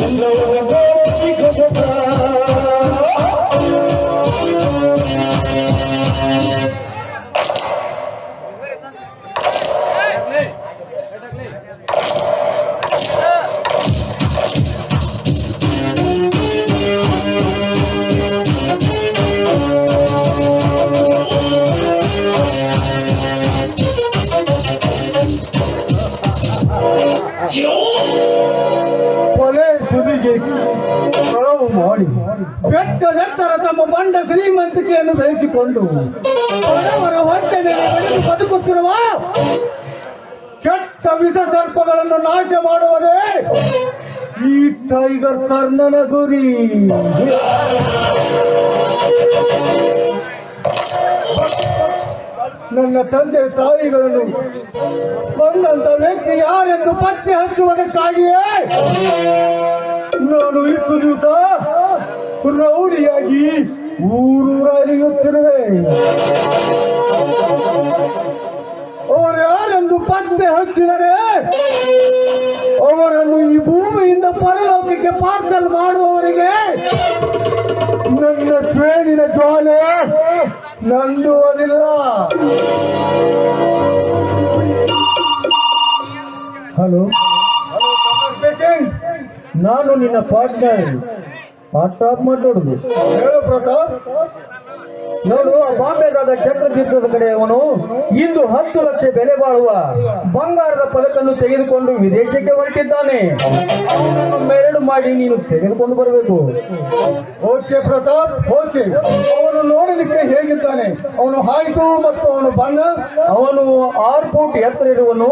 Hello. ಕೊಲೆ ಸುದಿಗೆ ಕಳವು ಮಾಡಿ. ತಮ್ಮ ಬಂಡ ಶ್ರೀಮಂತಿಕೆಯನ್ನು ಬೆಳೆಸಿಕೊಂಡು ಬಡವರ ಹೊಟ್ಟೆ ಮೇಲೆ ಬೆಳೆದು ಬದುಕುತ್ತಿರುವ ಕೆಟ್ಟ ವಿಷ ಸರ್ಪಗಳನ್ನು ನಾಶ ಮಾಡುವುದೇ ಈ ಟೈಗರ್ ಕರ್ಣನ ಗುರಿ. ನನ್ನ ತಂದೆ ತಾಯಿಗಳನ್ನು ಬಂದಂತ ವ್ಯಕ್ತಿ ಯಾರೆಂದು ಪತ್ತೆ ಹಚ್ಚುವುದಕ್ಕಾಗಿಯೇ ನಾನು ಇಷ್ಟು ದಿವಸ ರೌಡಿಯಾಗಿ ಊರೂರ ಅರಿಯುತ್ತಿರುವೆ ಅವರು ಯಾರೆಂದು ಪತ್ತೆ ಹಚ್ಚಿದರೆ ಅವರನ್ನು ಈ ಭೂಮಿಯಿಂದ ಪರಲೋಕಕ್ಕೆ ಪಾರ್ಸಲ್ ಮಾಡುವವರಿಗೆ ನನ್ನ ಟ್ರೇನಿನ ಜ್ವಾಲೆ ನಂದುವುದಿಲ್ಲ. ಹಲೋ ನಾನು ನಿನ್ನ ಪಾರ್ಟ್ನರ್ ಪಾರ್ಟ್ ಮಾತಾಡುದು ಹೇಳು ಪ್ರತಾಪ್. ನೋಡು ಬಾಂಬೆದಾದ ಚಕ್ರತೀರ್ಥದ ಕಡೆ ಅವನು ಇಂದು ಹತ್ತು ಲಕ್ಷ ಬೆಲೆ ಬಾಳುವ ಬಂಗಾರದ ಪದಕನ್ನು ತೆಗೆದುಕೊಂಡು ವಿದೇಶಕ್ಕೆ ಹೊರಟಿದ್ದಾನೆ. ಅವನನ್ನು ಮೆರಡು ಮಾಡಿ ನೀನು ತೆಗೆದುಕೊಂಡು ಬರಬೇಕು. Okay Pratap okay. ಅವನು ನೋಡಲಿಕ್ಕೆ ಹೇಗಿದ್ದಾನೆ? ಅವನು ಹಾಯ್ತು ಮತ್ತು ಅವನು ಬಣ್ಣ? ಅವನು ಆರು ಫೂಟ್ ಎತ್ತರ ಇರುವನು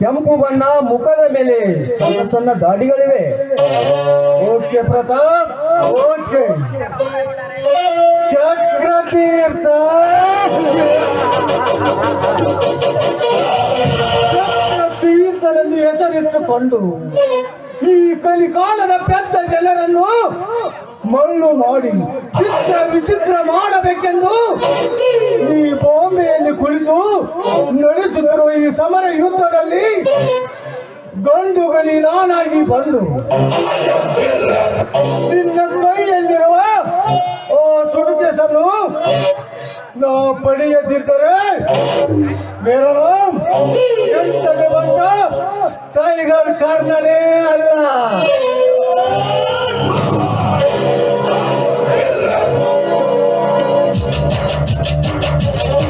ಕೆಂಪು ಬಣ್ಣ ಮುಖದ ಮೇಲೆ ಸಣ್ಣ ಸಣ್ಣ ದಾಡಿಗಳಿವೆ. Okay Pratap okay. ಚಕ್ರತೀರ್ಥರೆಂದು ಹೆಸರಿಟ್ಟುಕೊಂಡು ಈ ಕಲಿಕಾಲದ ಪೆದ್ದ ಜನರನ್ನು ಮರಳು ಮಾಡಿ ಚಿತ್ರ ವಿಚಿತ್ರ ಮಾಡಬೇಕೆಂದು ಈ ಬಾಂಬೆಯಲ್ಲಿ ಕುಳಿತು ನಡೆಸುತ್ತಿರುವ ಈ ಸಮರ ಯುದ್ಧದಲ್ಲಿ ಗಂಡುಗಲಿ ನಾನಾಗಿ ಬಂದು ನಿನ್ನ ಸುಡುಕೆಸನ್ನು ನಾ ಪಡೆಯದಿದ್ದರೆ ಮೇರಂ ಬೇರೆ ಬಂತ ಟೈಗರ್ ಕಾರ್ನನೇ ಅಲ್ಲ.